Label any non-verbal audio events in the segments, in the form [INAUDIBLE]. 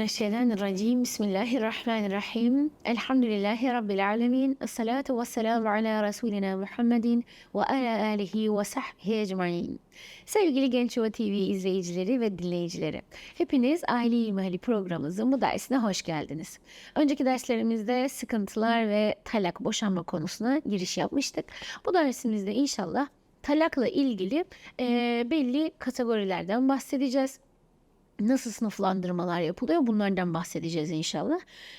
Euzubillahimineşşeytanirracim. Bismillahirrahmanirrahim. Elhamdülillahi Rabbil alemin. Esselatu vesselamu ala Resulina Muhammedin ve ala alihi ve sahbihi ecmain. Sevgili Genç Yuva TV izleyicileri ve dinleyicileri. Hepiniz Aile İlmihali programımızın bu dersine hoş geldiniz. Önceki derslerimizde sıkıntılar ve talak boşanma konusuna giriş yapmıştık. Bu dersimizde inşallah talakla ilgili eee, belli kategorilerden bahsedeceğiz nasıl sınıflandırmalar yapılıyor bunlardan bahsedeceğiz inşallah.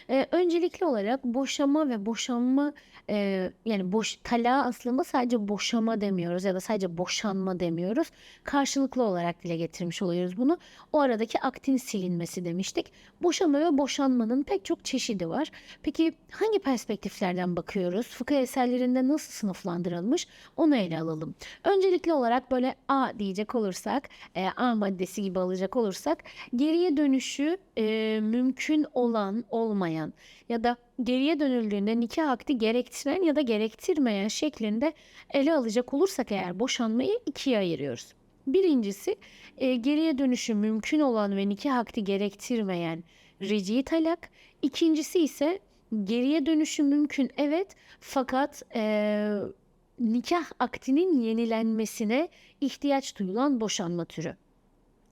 Ee, öncelikli olarak boşama ve boşanma e, yani boş talağa aslında sadece boşama demiyoruz ya da sadece boşanma demiyoruz. Karşılıklı olarak dile getirmiş oluyoruz bunu. O aradaki aktin silinmesi demiştik. Boşama ve boşanmanın pek çok çeşidi var. Peki hangi perspektiflerden bakıyoruz? Fıkıh eserlerinde nasıl sınıflandırılmış? Onu ele alalım. Öncelikli olarak böyle A diyecek olursak, e, A maddesi gibi alacak olursak geriye dönüşü e, mümkün olan olmayan ya da geriye dönüldüğünde nikah akdi gerektiren ya da gerektirmeyen şeklinde ele alacak olursak eğer boşanmayı ikiye ayırıyoruz. Birincisi e, geriye dönüşü mümkün olan ve nikah akdi gerektirmeyen rici talak. İkincisi ise geriye dönüşü mümkün evet fakat e, nikah akdinin yenilenmesine ihtiyaç duyulan boşanma türü.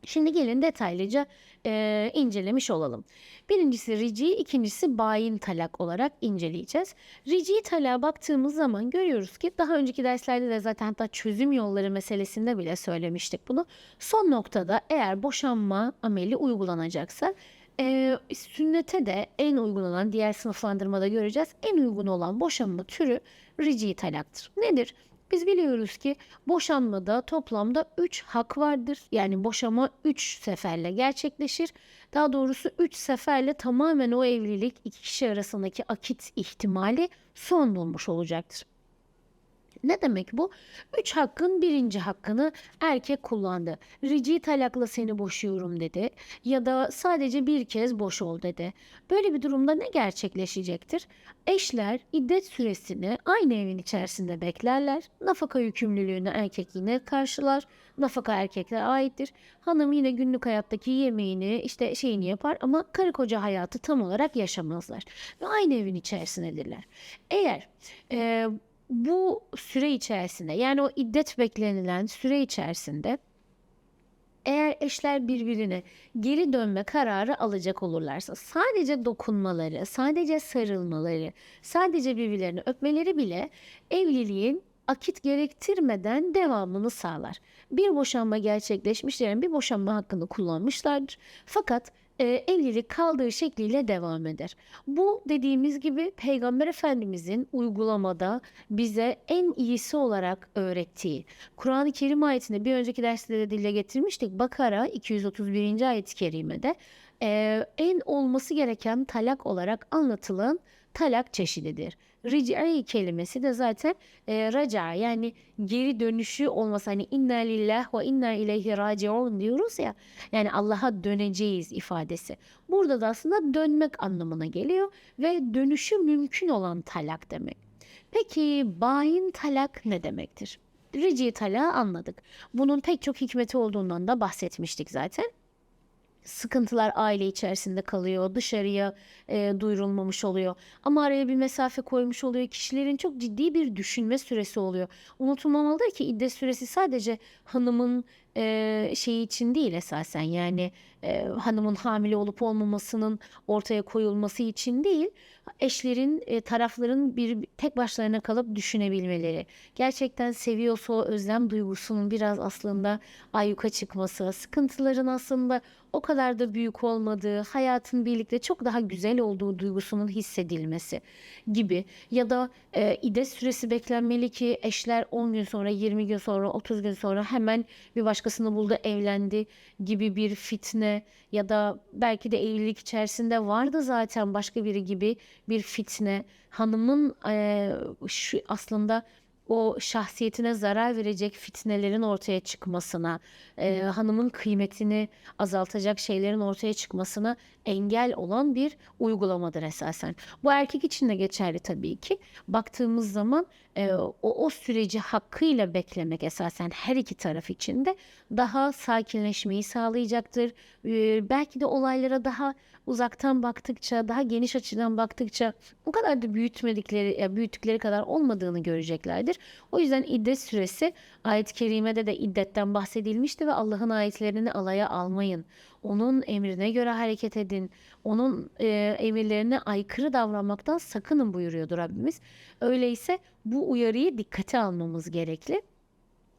Şimdi gelin detaylıca e, incelemiş olalım. Birincisi rici, ikincisi bayin talak olarak inceleyeceğiz. Rici talağa baktığımız zaman görüyoruz ki daha önceki derslerde de zaten hatta çözüm yolları meselesinde bile söylemiştik bunu. Son noktada eğer boşanma ameli uygulanacaksa e, sünnete de en uygulanan diğer sınıflandırmada göreceğiz. En uygun olan boşanma türü rici talaktır. Nedir? Biz biliyoruz ki boşanmada toplamda 3 hak vardır. Yani boşama 3 seferle gerçekleşir. Daha doğrusu 3 seferle tamamen o evlilik iki kişi arasındaki akit ihtimali son bulmuş olacaktır. Ne demek bu? Üç hakkın birinci hakkını erkek kullandı. Rici talakla seni boşuyorum dedi. Ya da sadece bir kez boş ol dedi. Böyle bir durumda ne gerçekleşecektir? Eşler iddet süresini aynı evin içerisinde beklerler. Nafaka yükümlülüğünü erkek yine karşılar. Nafaka erkeklere aittir. Hanım yine günlük hayattaki yemeğini işte şeyini yapar ama karı koca hayatı tam olarak yaşamazlar. Ve aynı evin içerisindedirler. Eğer e, bu süre içerisinde yani o iddet beklenilen süre içerisinde eğer eşler birbirine geri dönme kararı alacak olurlarsa sadece dokunmaları, sadece sarılmaları, sadece birbirlerini öpmeleri bile evliliğin akit gerektirmeden devamını sağlar. Bir boşanma gerçekleşmişlerin bir boşanma hakkını kullanmışlardır. Fakat e, evlilik kaldığı şekliyle devam eder. Bu dediğimiz gibi Peygamber Efendimizin uygulamada bize en iyisi olarak öğrettiği. Kur'an-ı Kerim ayetinde bir önceki derste de dile getirmiştik. Bakara 231. ayet-i kerimede e, en olması gereken talak olarak anlatılan talak çeşididir. Ric'i kelimesi de zaten e, raca yani geri dönüşü olması hani inna lillah ve inna ileyhi raciun diyoruz ya yani Allah'a döneceğiz ifadesi. Burada da aslında dönmek anlamına geliyor ve dönüşü mümkün olan talak demek. Peki bayin talak ne demektir? Rici talağı anladık. Bunun pek çok hikmeti olduğundan da bahsetmiştik zaten sıkıntılar aile içerisinde kalıyor, dışarıya e, duyurulmamış oluyor. Ama araya bir mesafe koymuş oluyor. Kişilerin çok ciddi bir düşünme süresi oluyor. Unutulmamalıdır ki iddet süresi sadece hanımın e, şeyi için değil esasen. Yani e, hanımın hamile olup olmamasının ortaya koyulması için değil eşlerin e, tarafların bir tek başlarına kalıp düşünebilmeleri. Gerçekten seviyorsa o özlem duygusunun biraz aslında ayyuka çıkması sıkıntıların aslında o kadar da büyük olmadığı hayatın birlikte çok daha güzel olduğu duygusunun hissedilmesi gibi. Ya da e, iddet süresi beklenmeli ki eşler 10 gün sonra 20 gün sonra 30 gün sonra hemen bir başkasını buldu evlendi gibi bir fitne ya da belki de evlilik içerisinde vardı zaten başka biri gibi bir fitne. Hanımın e, şu aslında o şahsiyetine zarar verecek fitnelerin ortaya çıkmasına, e, hanımın kıymetini azaltacak şeylerin ortaya çıkmasına engel olan bir uygulamadır esasen. Bu erkek için de geçerli tabii ki. Baktığımız zaman e, o, o süreci hakkıyla beklemek esasen her iki taraf için de daha sakinleşmeyi sağlayacaktır. E, belki de olaylara daha uzaktan baktıkça, daha geniş açıdan baktıkça o kadar da büyütmedikleri, ya büyüttükleri kadar olmadığını göreceklerdir. O yüzden iddet süresi ayet-i kerimede de iddetten bahsedilmişti ve Allah'ın ayetlerini alaya almayın. Onun emrine göre hareket edin. Onun e, emirlerine aykırı davranmaktan sakının buyuruyordu Rabbimiz. Öyleyse bu uyarıyı dikkate almamız gerekli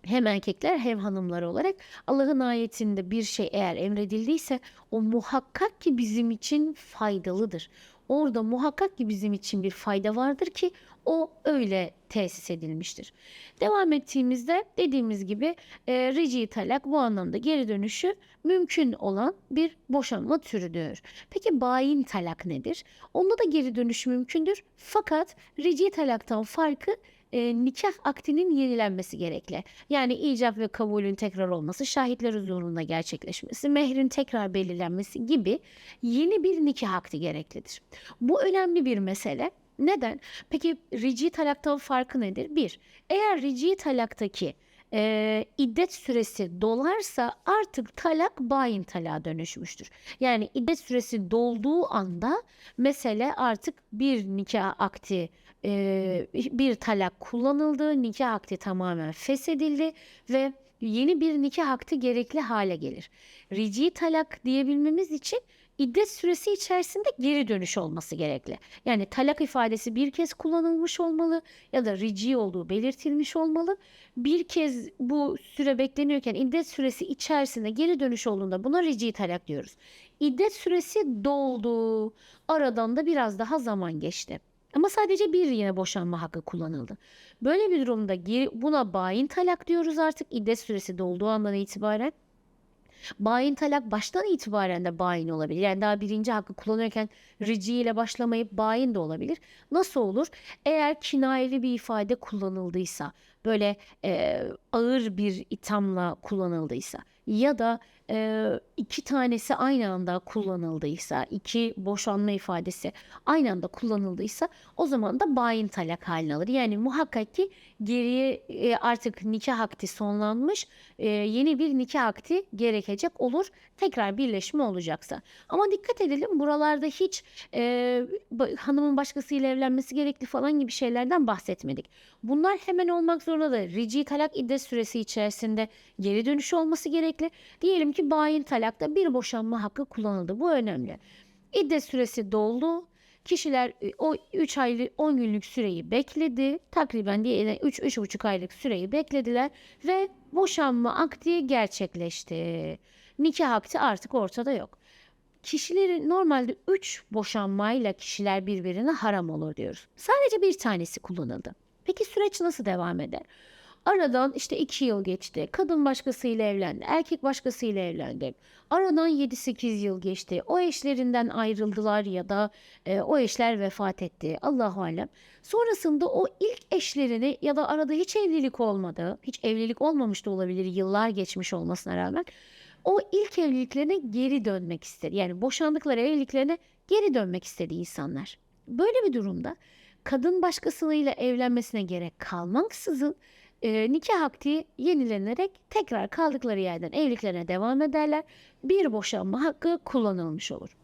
hem erkekler hem hanımlar olarak Allah'ın ayetinde bir şey eğer emredildiyse o muhakkak ki bizim için faydalıdır. Orada muhakkak ki bizim için bir fayda vardır ki o öyle tesis edilmiştir. Devam ettiğimizde dediğimiz gibi e, reci talak bu anlamda geri dönüşü mümkün olan bir boşanma türüdür. Peki bayin talak nedir? Onda da geri dönüş mümkündür. Fakat reci talaktan farkı e, nikah akdinin yenilenmesi gerekli. Yani icap ve kabulün tekrar olması, şahitler huzurunda gerçekleşmesi, mehrin tekrar belirlenmesi gibi yeni bir nikah akdi gereklidir. Bu önemli bir mesele. Neden? Peki rici talaktan farkı nedir? Bir, eğer rici talaktaki e, iddet süresi dolarsa artık talak bayin talağa dönüşmüştür. Yani iddet süresi dolduğu anda mesele artık bir nikah akti e, bir talak kullanıldı, nikah akdi tamamen feshedildi ve yeni bir nikah akdi gerekli hale gelir. Rici talak diyebilmemiz için iddet süresi içerisinde geri dönüş olması gerekli. Yani talak ifadesi bir kez kullanılmış olmalı ya da rici olduğu belirtilmiş olmalı. Bir kez bu süre bekleniyorken iddet süresi içerisinde geri dönüş olduğunda buna rici talak diyoruz. İddet süresi doldu. Aradan da biraz daha zaman geçti. Ama sadece bir yine boşanma hakkı kullanıldı. Böyle bir durumda buna bayin talak diyoruz artık iddet süresi dolduğu andan itibaren. Bayin talak baştan itibaren de bayin olabilir. Yani daha birinci hakkı kullanırken rici ile başlamayıp bayin de olabilir. Nasıl olur? Eğer kinayeli bir ifade kullanıldıysa, böyle e, ağır bir ithamla kullanıldıysa ya da e, iki tanesi aynı anda kullanıldıysa, iki boşanma ifadesi aynı anda kullanıldıysa o zaman da bayin talak haline alır. Yani muhakkak ki geriye e, artık nikah akti sonlanmış, e, yeni bir nikah akti gerekecek olur. Tekrar birleşme olacaksa. Ama dikkat edelim buralarda hiç e, hanımın başkasıyla evlenmesi gerekli falan gibi şeylerden bahsetmedik. Bunlar hemen olmak zorunda da rici talak iddet süresi içerisinde geri dönüş olması gerekli. Diyelim ki bayin talakta bir boşanma hakkı kullanıldı. Bu önemli. İddet süresi doldu. Kişiler e, o 3 aylık 10 günlük süreyi bekledi. Takriben diye 3 3,5 aylık süreyi beklediler ve boşanma akdi gerçekleşti. Nikah akdi artık ortada yok. Kişilerin normalde 3 boşanmayla kişiler birbirine haram olur diyoruz. Sadece bir tanesi kullanıldı. Peki süreç nasıl devam eder? Aradan işte 2 yıl geçti. Kadın başkasıyla evlendi. Erkek başkasıyla evlendi. Aradan 7-8 yıl geçti. O eşlerinden ayrıldılar ya da e, o eşler vefat etti. Allahu alem. Sonrasında o ilk eşlerini ya da arada hiç evlilik olmadı. Hiç evlilik olmamış da olabilir yıllar geçmiş olmasına rağmen. O ilk evliliklerine geri dönmek istedi. Yani boşandıkları evliliklerine geri dönmek istedi insanlar. Böyle bir durumda kadın başkasıyla evlenmesine gerek kalmaksızın e, nikah akdi yenilenerek tekrar kaldıkları yerden evliliklerine devam ederler. Bir boşanma hakkı kullanılmış olur.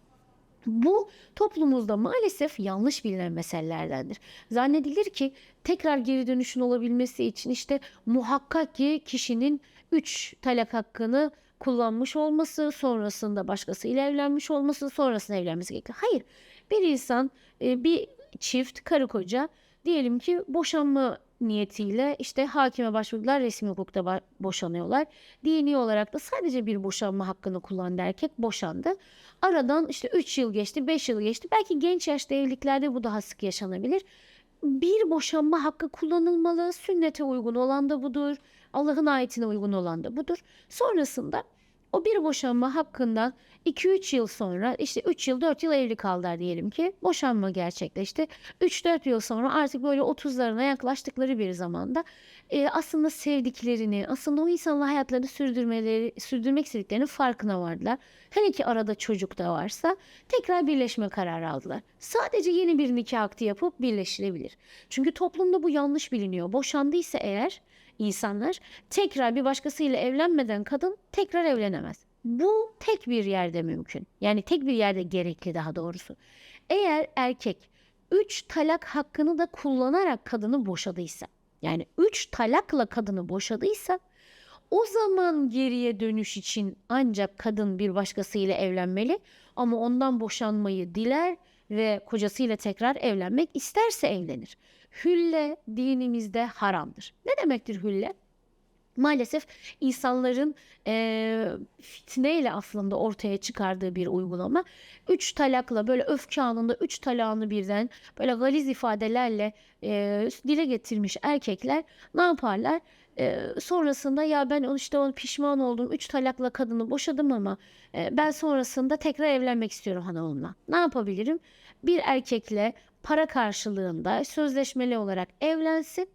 Bu toplumumuzda maalesef yanlış bilinen meselelerdendir. Zannedilir ki tekrar geri dönüşün olabilmesi için işte muhakkak ki kişinin 3 talak hakkını kullanmış olması, sonrasında başkasıyla evlenmiş olması, sonrasında evlenmesi gerekiyor. Hayır. Bir insan, e, bir çift, karı koca diyelim ki boşanma niyetiyle işte hakime başvurdular, resmi hukukta boşanıyorlar. Dini olarak da sadece bir boşanma hakkını kullandı erkek boşandı. Aradan işte 3 yıl geçti, 5 yıl geçti. Belki genç yaşta evliliklerde bu daha sık yaşanabilir. Bir boşanma hakkı kullanılmalı. Sünnete uygun olan da budur. Allah'ın ayetine uygun olan da budur. Sonrasında o bir boşanma hakkından 2-3 yıl sonra işte 3 yıl 4 yıl evli kaldılar diyelim ki boşanma gerçekleşti. 3-4 yıl sonra artık böyle 30'larına yaklaştıkları bir zamanda e, aslında sevdiklerini, aslında o insanla hayatlarını sürdürmeleri, sürdürmek istediklerinin farkına vardılar. Her iki arada çocuk da varsa tekrar birleşme kararı aldılar. Sadece yeni bir nikah akdi yapıp birleşilebilir. Çünkü toplumda bu yanlış biliniyor. Boşandıysa eğer insanlar tekrar bir başkasıyla evlenmeden kadın tekrar evlenemez. Bu tek bir yerde mümkün. Yani tek bir yerde gerekli daha doğrusu. Eğer erkek 3 talak hakkını da kullanarak kadını boşadıysa, yani 3 talakla kadını boşadıysa o zaman geriye dönüş için ancak kadın bir başkasıyla evlenmeli ama ondan boşanmayı diler ve kocasıyla tekrar evlenmek isterse evlenir. Hülle dinimizde haramdır. Ne demektir hülle? Maalesef insanların eee fitneyle aslında ortaya çıkardığı bir uygulama. Üç talakla böyle öfke anında üç talağını birden böyle galiz ifadelerle eee, dile getirmiş erkekler ne yaparlar? Eee, sonrasında ya ben işte onu pişman oldum. Üç talakla kadını boşadım ama e, ben sonrasında tekrar evlenmek istiyorum hanımımla. Ne yapabilirim? Bir erkekle para karşılığında sözleşmeli olarak evlensin.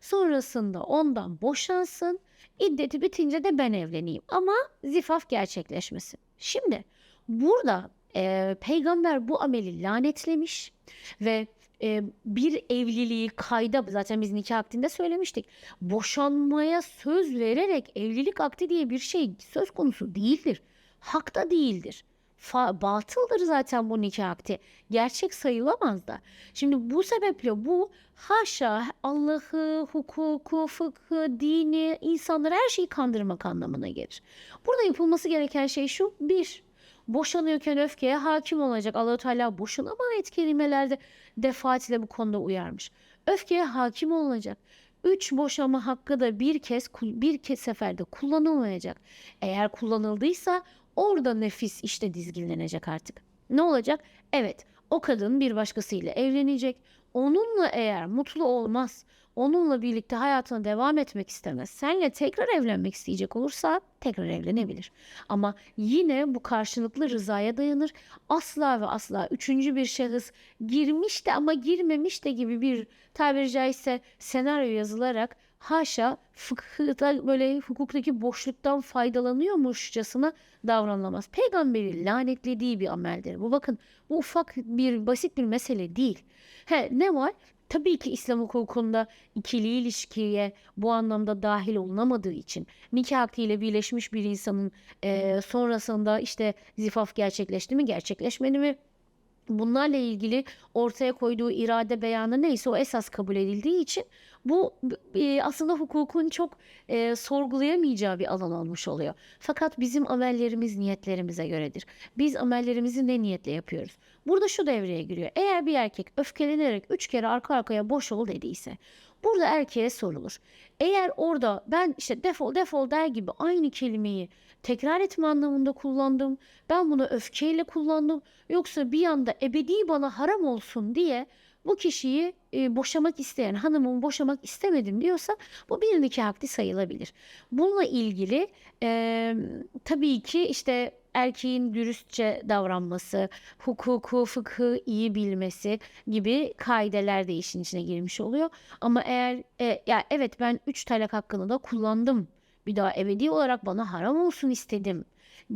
Sonrasında ondan boşansın. İddeti bitince de ben evleneyim. Ama zifaf gerçekleşmesin. Şimdi burada e, peygamber bu ameli lanetlemiş ve e, bir evliliği kayda zaten biz nikah akdinde söylemiştik. Boşanmaya söz vererek evlilik akdi diye bir şey söz konusu değildir. Hakta değildir. Fa- batıldır zaten bu nikah akdi. Gerçek sayılamaz da. Şimdi bu sebeple bu haşa Allah'ı, hukuku, fıkhı, dini, insanları her şeyi kandırmak anlamına gelir. Burada yapılması gereken şey şu. Bir, boşanıyorken öfkeye hakim olacak. allah Teala boşuna ayet kelimelerde defaatle bu konuda uyarmış. Öfkeye hakim olacak. Üç boşama hakkı da bir kez bir kez seferde kullanılmayacak. Eğer kullanıldıysa orada nefis işte dizginlenecek artık. Ne olacak? Evet o kadın bir başkasıyla evlenecek. Onunla eğer mutlu olmaz, onunla birlikte hayatına devam etmek istemez, senle tekrar evlenmek isteyecek olursa tekrar evlenebilir. Ama yine bu karşılıklı rızaya dayanır. Asla ve asla üçüncü bir şahıs girmiş de ama girmemiş de gibi bir tabiri caizse senaryo yazılarak haşa fıkıhta böyle hukuktaki boşluktan faydalanıyormuşçasına davranılamaz. Peygamberi lanetlediği bir ameldir. Bu bakın bu ufak bir basit bir mesele değil. He, ne var? Tabii ki İslam hukukunda ikili ilişkiye bu anlamda dahil olunamadığı için nikah akdiyle birleşmiş bir insanın e, sonrasında işte zifaf gerçekleşti mi gerçekleşmedi mi bunlarla ilgili ortaya koyduğu irade beyanı neyse o esas kabul edildiği için bu e, aslında hukukun çok e, sorgulayamayacağı bir alan olmuş oluyor. Fakat bizim amellerimiz niyetlerimize göredir. Biz amellerimizi ne niyetle yapıyoruz? Burada şu devreye giriyor. Eğer bir erkek öfkelenerek üç kere arka arkaya boş ol dediyse burada erkeğe sorulur. Eğer orada ben işte defol defol der gibi aynı kelimeyi tekrar etme anlamında kullandım. Ben bunu öfkeyle kullandım. Yoksa bir anda ebedi bana haram olsun diye bu kişiyi e, boşamak isteyen hanımımı boşamak istemedim diyorsa bu bir nikah akdi sayılabilir. Bununla ilgili e, tabii ki işte erkeğin dürüstçe davranması, hukuku, fıkhı iyi bilmesi gibi kaideler de işin içine girmiş oluyor. Ama eğer e, ya evet ben 3 talak hakkını da kullandım. Bir daha ebedi olarak bana haram olsun istedim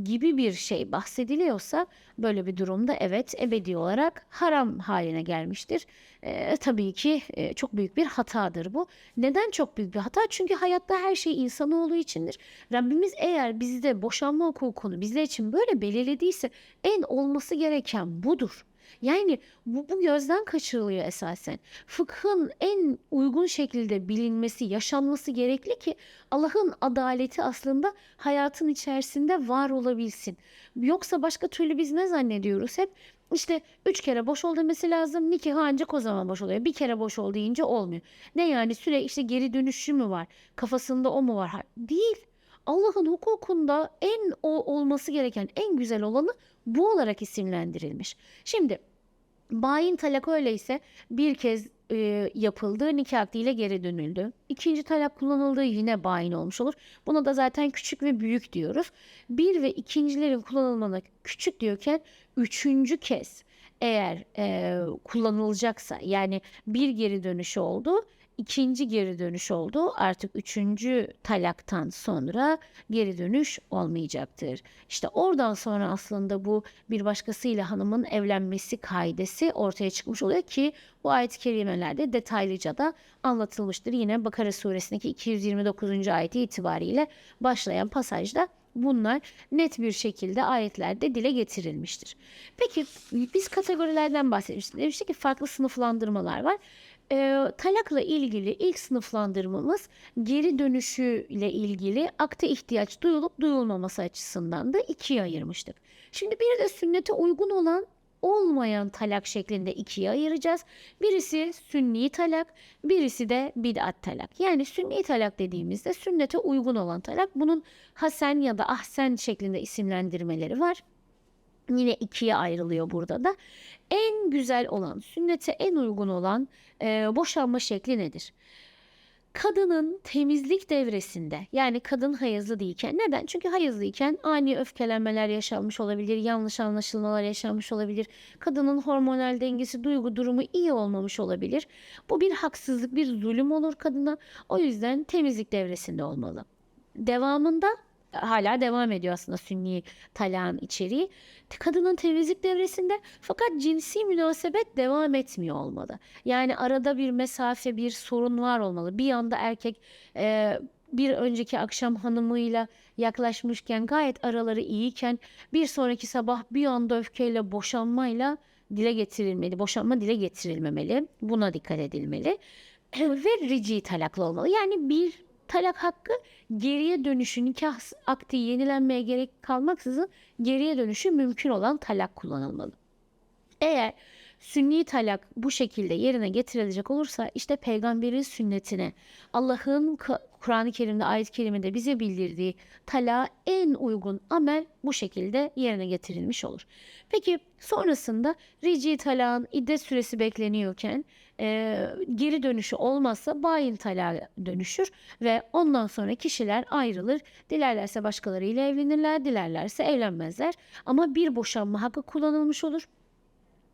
gibi bir şey bahsediliyorsa böyle bir durumda evet ebedi olarak haram haline gelmiştir. E, tabii ki e, çok büyük bir hatadır bu. Neden çok büyük bir hata? Çünkü hayatta her şey insanoğlu içindir. Rabbimiz eğer bizde boşanma hukukunu bizler için böyle belirlediyse en olması gereken budur. Yani bu, bu gözden kaçırılıyor esasen. Fıkhın en uygun şekilde bilinmesi, yaşanması gerekli ki Allah'ın adaleti aslında hayatın içerisinde var olabilsin. Yoksa başka türlü biz ne zannediyoruz hep? İşte üç kere boş ol demesi lazım. Nikah ancak o zaman boş oluyor. Bir kere boş ol deyince olmuyor. Ne yani süre işte geri dönüşü mü var? Kafasında o mu var? Değil. Allah'ın hukukunda en o olması gereken en güzel olanı bu olarak isimlendirilmiş. Şimdi bayin talak öyleyse bir kez e, yapıldı, nikah akdiyle geri dönüldü. İkinci talak kullanıldığı yine bayin olmuş olur. Buna da zaten küçük ve büyük diyoruz. Bir ve ikincilerin kullanılmana küçük diyorken üçüncü kez eğer e, kullanılacaksa yani bir geri dönüşü oldu ikinci geri dönüş oldu. Artık üçüncü talaktan sonra geri dönüş olmayacaktır. İşte oradan sonra aslında bu bir başkasıyla hanımın evlenmesi kaidesi ortaya çıkmış oluyor ki bu ayet-i kerimelerde detaylıca da anlatılmıştır. Yine Bakara suresindeki 229. ayeti itibariyle başlayan pasajda bunlar net bir şekilde ayetlerde dile getirilmiştir. Peki biz kategorilerden bahsetmiştik. Demiştik ki farklı sınıflandırmalar var. Ee, talakla ilgili ilk sınıflandırmamız geri dönüşüyle ilgili akte ihtiyaç duyulup duyulmaması açısından da ikiye ayırmıştık. Şimdi bir de sünnete uygun olan olmayan talak şeklinde ikiye ayıracağız. Birisi sünni talak, birisi de bid'at talak. Yani sünni talak dediğimizde sünnete uygun olan talak. Bunun hasen ya da ahsen şeklinde isimlendirmeleri var. Yine ikiye ayrılıyor burada da. En güzel olan, sünnete en uygun olan e, boşanma şekli nedir? Kadının temizlik devresinde yani kadın hayızlı değilken neden? Çünkü hayızlıyken ani öfkelenmeler yaşanmış olabilir, yanlış anlaşılmalar yaşanmış olabilir. Kadının hormonal dengesi, duygu durumu iyi olmamış olabilir. Bu bir haksızlık, bir zulüm olur kadına. O yüzden temizlik devresinde olmalı. Devamında hala devam ediyor aslında sünni talağın içeriği. Kadının temizlik devresinde fakat cinsi münasebet devam etmiyor olmalı. Yani arada bir mesafe, bir sorun var olmalı. Bir yanda erkek e, bir önceki akşam hanımıyla yaklaşmışken gayet araları iyiyken bir sonraki sabah bir anda öfkeyle boşanmayla dile getirilmeli. Boşanma dile getirilmemeli. Buna dikkat edilmeli. [CLEARS THROAT] Ve rici talaklı olmalı. Yani bir talak hakkı geriye dönüşü nikah akti yenilenmeye gerek kalmaksızın geriye dönüşü mümkün olan talak kullanılmalı. Eğer sünni talak bu şekilde yerine getirilecek olursa işte peygamberin sünnetine Allah'ın Kur'an-ı Kerim'de ayet-i kerimede bize bildirdiği tala en uygun amel bu şekilde yerine getirilmiş olur. Peki sonrasında rici talağın iddet süresi bekleniyorken e, geri dönüşü olmazsa bayin talağa dönüşür ve ondan sonra kişiler ayrılır. Dilerlerse başkalarıyla evlenirler, dilerlerse evlenmezler. Ama bir boşanma hakkı kullanılmış olur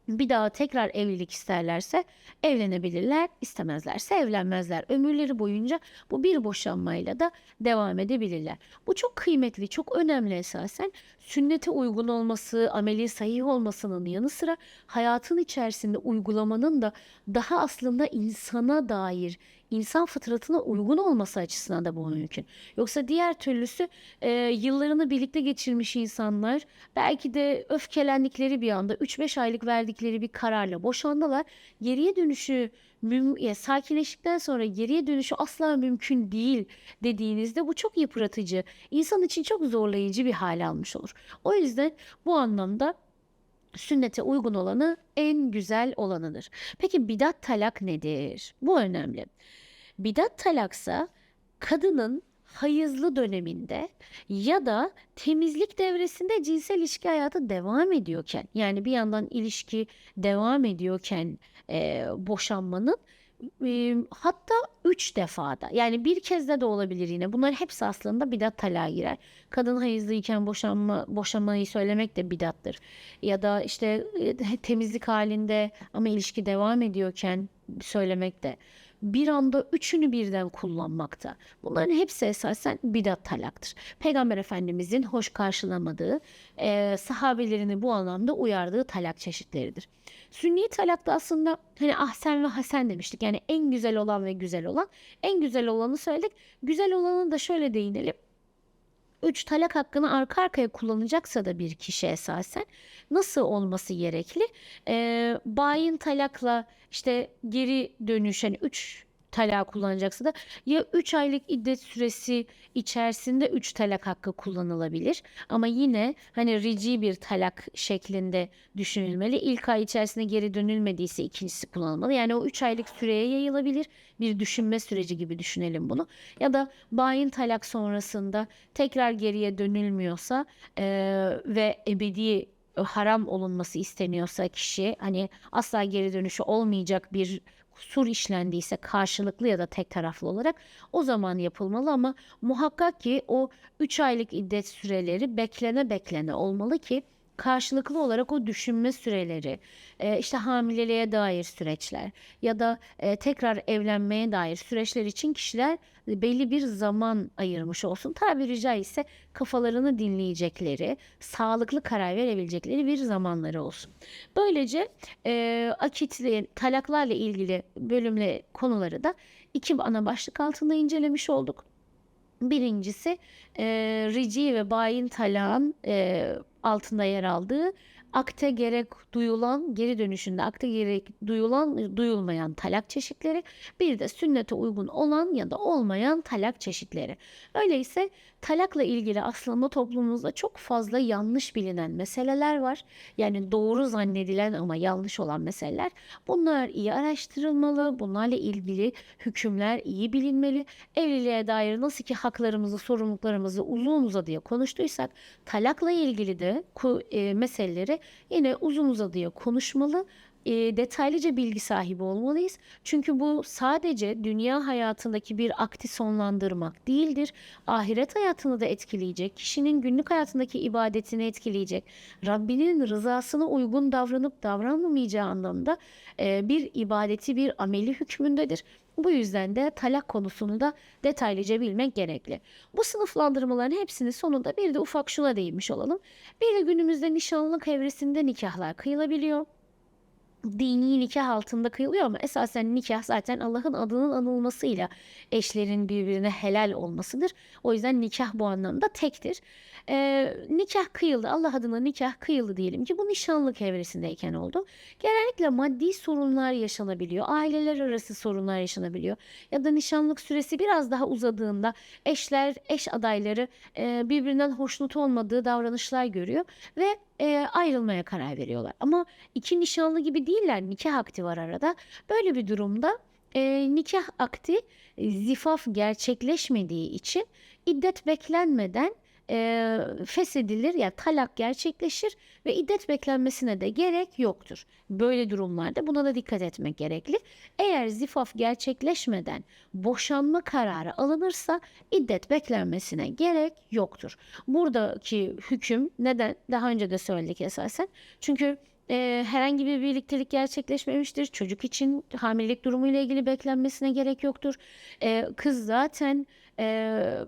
bir daha tekrar evlilik isterlerse evlenebilirler, istemezlerse evlenmezler. Ömürleri boyunca bu bir boşanmayla da devam edebilirler. Bu çok kıymetli, çok önemli esasen. Sünnete uygun olması, ameli sahih olmasının yanı sıra hayatın içerisinde uygulamanın da daha aslında insana dair insan fıtratına uygun olması açısından da bu mümkün. Yoksa diğer türlüsü e, yıllarını birlikte geçirmiş insanlar belki de öfkelendikleri bir anda 3-5 aylık verdikleri bir kararla boşandılar. Geriye dönüşü müm ya sakinleştikten sonra geriye dönüşü asla mümkün değil dediğinizde bu çok yıpratıcı, insan için çok zorlayıcı bir hale almış olur. O yüzden bu anlamda sünnete uygun olanı en güzel olanıdır. Peki bidat talak nedir? Bu önemli. Bidat talaksa kadının hayızlı döneminde ya da temizlik devresinde cinsel ilişki hayatı devam ediyorken yani bir yandan ilişki devam ediyorken e, boşanmanın hatta üç defada yani bir kez de olabilir yine bunlar hepsi aslında bidat talağa girer. Kadın hayızlıyken boşanma boşanmayı söylemek de bidattır. Ya da işte temizlik halinde ama ilişki devam ediyorken söylemek de bir anda üçünü birden kullanmakta. Bunların hepsi esasen bidat talaktır. Peygamber Efendimizin hoş karşılamadığı, e, sahabelerini bu anlamda uyardığı talak çeşitleridir. Sünni talak da aslında hani ahsen ve hasen demiştik. Yani en güzel olan ve güzel olan. En güzel olanı söyledik. Güzel olanı da şöyle değinelim. Üç talak hakkını arka arkaya kullanacaksa da bir kişi esasen nasıl olması gerekli? Ee, bayin talakla işte geri dönüş hani 3 talak kullanacaksa da ya 3 aylık iddet süresi içerisinde 3 talak hakkı kullanılabilir. Ama yine hani rici bir talak şeklinde düşünülmeli. İlk ay içerisinde geri dönülmediyse ikincisi kullanılmalı. Yani o 3 aylık süreye yayılabilir. Bir düşünme süreci gibi düşünelim bunu. Ya da bayin talak sonrasında tekrar geriye dönülmüyorsa e, ve ebedi haram olunması isteniyorsa kişi hani asla geri dönüşü olmayacak bir kusur işlendiyse karşılıklı ya da tek taraflı olarak o zaman yapılmalı ama muhakkak ki o 3 aylık iddet süreleri beklene beklene olmalı ki karşılıklı olarak o düşünme süreleri, e, işte hamileliğe dair süreçler ya da e, tekrar evlenmeye dair süreçler için kişiler belli bir zaman ayırmış olsun. Tabiri caizse kafalarını dinleyecekleri, sağlıklı karar verebilecekleri bir zamanları olsun. Böylece e, akitli, talaklarla ilgili bölümle konuları da iki ana başlık altında incelemiş olduk. Birincisi e, rici ve bayin talağın e, altında yer aldığı akte gerek duyulan geri dönüşünde akte gerek duyulan duyulmayan talak çeşitleri bir de sünnete uygun olan ya da olmayan talak çeşitleri. Öyleyse talakla ilgili aslında toplumumuzda çok fazla yanlış bilinen meseleler var. Yani doğru zannedilen ama yanlış olan meseleler. Bunlar iyi araştırılmalı. Bunlarla ilgili hükümler iyi bilinmeli. Evliliğe dair nasıl ki haklarımızı, sorumluluklarımızı uzun uzadıya konuştuysak talakla ilgili de e, meseleleri yine uzun uzadıya konuşmalı e, detaylıca bilgi sahibi olmalıyız. Çünkü bu sadece dünya hayatındaki bir akti sonlandırmak değildir. Ahiret hayatını da etkileyecek, kişinin günlük hayatındaki ibadetini etkileyecek, Rabbinin rızasına uygun davranıp davranmamayacağı anlamda e, bir ibadeti bir ameli hükmündedir. Bu yüzden de talak konusunu da detaylıca bilmek gerekli. Bu sınıflandırmaların hepsinin sonunda bir de ufak şuna değinmiş olalım. Bir de günümüzde nişanlılık evresinde nikahlar kıyılabiliyor dini nikah altında kıyılıyor ama esasen nikah zaten Allah'ın adının anılmasıyla eşlerin birbirine helal olmasıdır. O yüzden nikah bu anlamda tektir. Ee, nikah kıyıldı. Allah adına nikah kıyıldı diyelim ki bu nişanlık evresindeyken oldu. Genellikle maddi sorunlar yaşanabiliyor. Aileler arası sorunlar yaşanabiliyor. Ya da nişanlık süresi biraz daha uzadığında eşler, eş adayları e, birbirinden hoşnut olmadığı davranışlar görüyor ve e, ayrılmaya karar veriyorlar. Ama iki nişanlı gibi değiller. Nikah akti var arada. Böyle bir durumda e, nikah akti zifaf gerçekleşmediği için iddet beklenmeden e, feshedilir ya talak gerçekleşir ve iddet beklenmesine de gerek yoktur. Böyle durumlarda buna da dikkat etmek gerekli. Eğer zifaf gerçekleşmeden boşanma kararı alınırsa iddet beklenmesine gerek yoktur. Buradaki hüküm neden? Daha önce de söyledik esasen. Çünkü herhangi bir birliktelik gerçekleşmemiştir. Çocuk için hamilelik durumuyla ilgili beklenmesine gerek yoktur. Kız zaten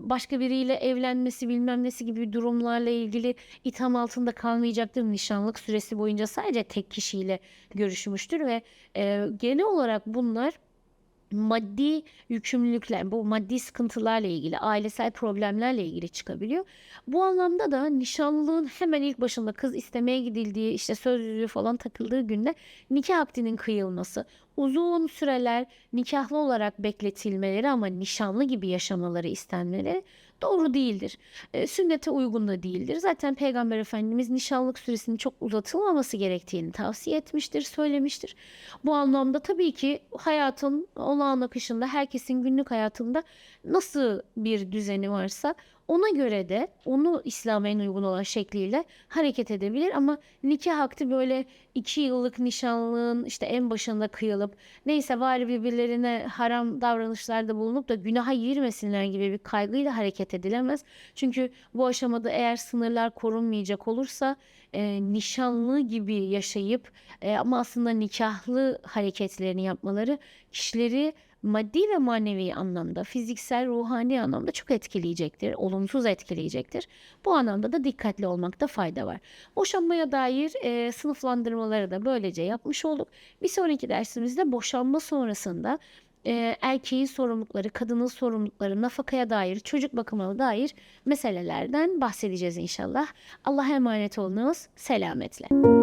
başka biriyle evlenmesi bilmem nesi gibi durumlarla ilgili itham altında kalmayacaktır. Nişanlık süresi boyunca sadece tek kişiyle görüşmüştür ve genel olarak bunlar maddi yükümlülükler, bu maddi sıkıntılarla ilgili, ailesel problemlerle ilgili çıkabiliyor. Bu anlamda da nişanlılığın hemen ilk başında kız istemeye gidildiği, işte söz falan takıldığı günde nikah akdinin kıyılması, uzun süreler nikahlı olarak bekletilmeleri ama nişanlı gibi yaşamaları istenmeleri doğru değildir. E, sünnete uygun da değildir. Zaten Peygamber Efendimiz nişanlık süresinin çok uzatılmaması gerektiğini tavsiye etmiştir, söylemiştir. Bu anlamda tabii ki hayatın olağan akışında herkesin günlük hayatında nasıl bir düzeni varsa ona göre de onu İslam'a en uygun olan şekliyle hareket edebilir ama nikah akti böyle iki yıllık nişanlığın işte en başında kıyılıp neyse bari birbirlerine haram davranışlarda bulunup da günaha girmesinler gibi bir kaygıyla hareket edilemez. Çünkü bu aşamada eğer sınırlar korunmayacak olursa e, nişanlı gibi yaşayıp e, ama aslında nikahlı hareketlerini yapmaları kişileri maddi ve manevi anlamda, fiziksel, ruhani anlamda çok etkileyecektir, olumsuz etkileyecektir. Bu anlamda da dikkatli olmakta fayda var. Boşanmaya dair e, sınıflandırmaları da böylece yapmış olduk. Bir sonraki dersimizde boşanma sonrasında e, erkeğin sorumlulukları, kadının sorumlulukları, nafakaya dair, çocuk bakımına dair meselelerden bahsedeceğiz inşallah. Allah'a emanet olunuz. Selametle.